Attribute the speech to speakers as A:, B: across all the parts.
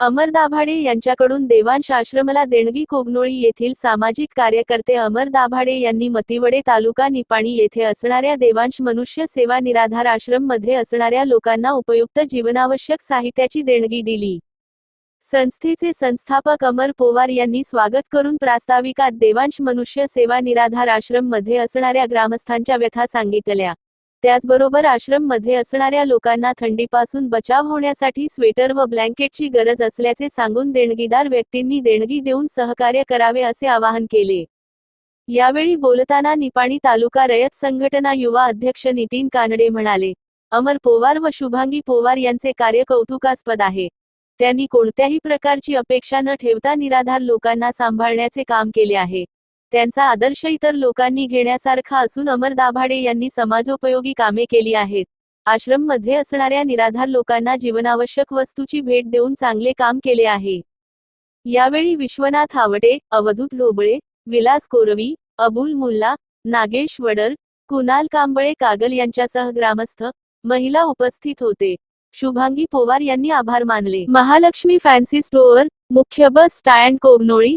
A: अमर दाभाडे यांच्याकडून देवांश आश्रमला देणगी कोगनोळी येथील सामाजिक कार्यकर्ते अमर दाभाडे यांनी मतिवडे तालुका निपाणी येथे असणाऱ्या देवांश मनुष्य सेवा निराधार आश्रममध्ये असणाऱ्या लोकांना उपयुक्त जीवनावश्यक साहित्याची देणगी दिली. संस्थेचे संस्थापक अमर पोवार यांनी स्वागत करून प्रास्ताविकात देवांश मनुष्य सेवा निराधार आश्रममध्ये असणाऱ्या ग्रामस्थांच्या व्यथा सांगितल्या. त्याचबरोबर आश्रममध्ये असणाऱ्या लोकांना थंडीपासून बचाव होण्यासाठी स्वेटर व ब्लँकेटची गरज असल्याचे सांगून देणगीदार व्यक्तींनी देणगी देऊन सहकार्य करावे असे आवाहन केले. यावेळी बोलताना निपाणी तालुका रयत संघटना युवा अध्यक्ष नितीन कानडे म्हणाले अमर पोवार व शुभांगी पोवार यांचे कार्य कौतुकास्पद आहे. त्यांनी कोणत्याही प्रकारची अपेक्षा न ठेवता निराधार लोकांना सांभाळण्याचे काम केले आहे. त्यांचा आदर्श इतर लोकांनी घेण्यासारखा असून अमर दाभाडे यांनी समाजोपयोगी कामे केली आहेत. आश्रममध्ये असणाऱ्या निराधार लोकांना जीवनावश्यक वस्तूची भेट देऊन चांगले काम केले आहे. यावेळी विश्वनाथ आवटे अवधूत ढोबळे विलास कोरवी अबुल मुल्ला नागेश वडर कुणाल कांबळे कागल यांच्यासह ग्रामस्थ महिला उपस्थित होते. शुभांगी पोवार यांनी आभार मानले. महालक्ष्मी फॅन्सी स्टोअर मुख्य बस स्टँड कोगनोळी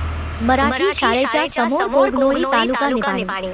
B: Marathi शाळेच्या समोर कोगनोळी तालुका निपाणी